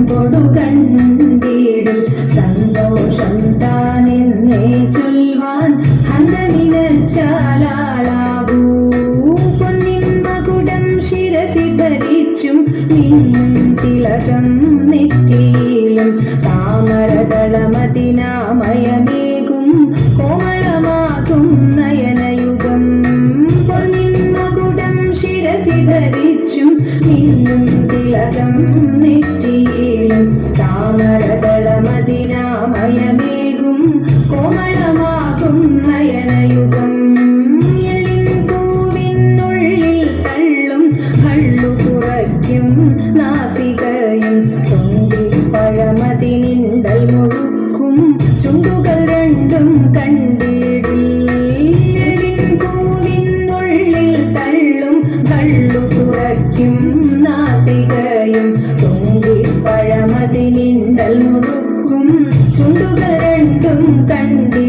കണ്ണോടു കണ്ടിടും സന്തോഷം താനെന്നെ ചൊൽവാൻ പൊന്നിൻ മകുടം ശിരസി ധരിച്ചും മിന്നും തിലകം നെറ്റിയിലും താമരതളമതിനാമയമേകും കോമളമാകും നയനയുഗം. പൊന്നിൻ മകുടം ശിരസി ധരിച്ചും മിന്നും തിലകം നെറ്റിയിലും കുറയ്ക്കും നാസികയും പഴമതിനിണ്ടൽ മുഴുക്കും ചുണ്ടുകൾ രണ്ടും കണ്ടിടിൽ എള്ളിൻ പൂവിനുള്ളിൽ തള്ളും കള്ളു കുറയ്ക്കും നാസികയും പഴമതിനിണ്ടൽ മുഴുക്കും ചുണ്ടുകൾ രണ്ടും കണ്ടിടിൽ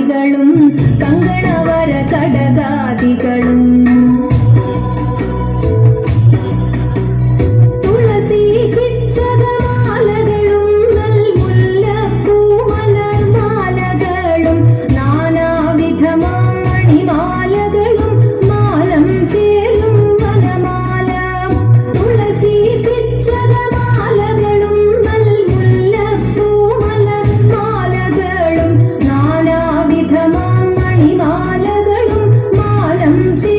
안지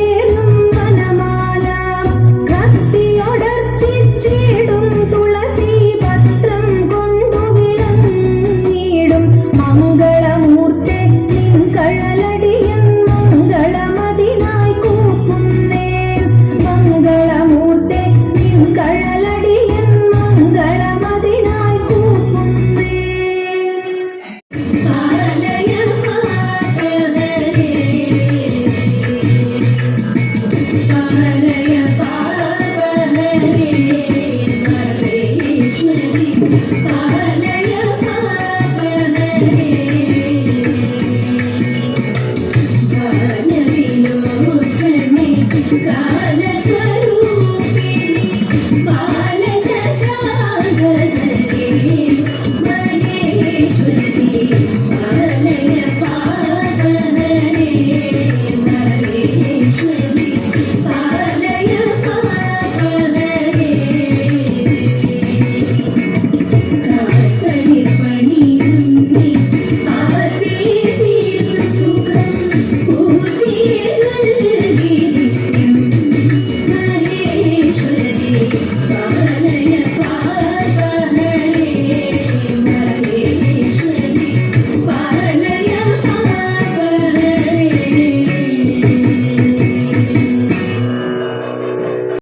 Got it.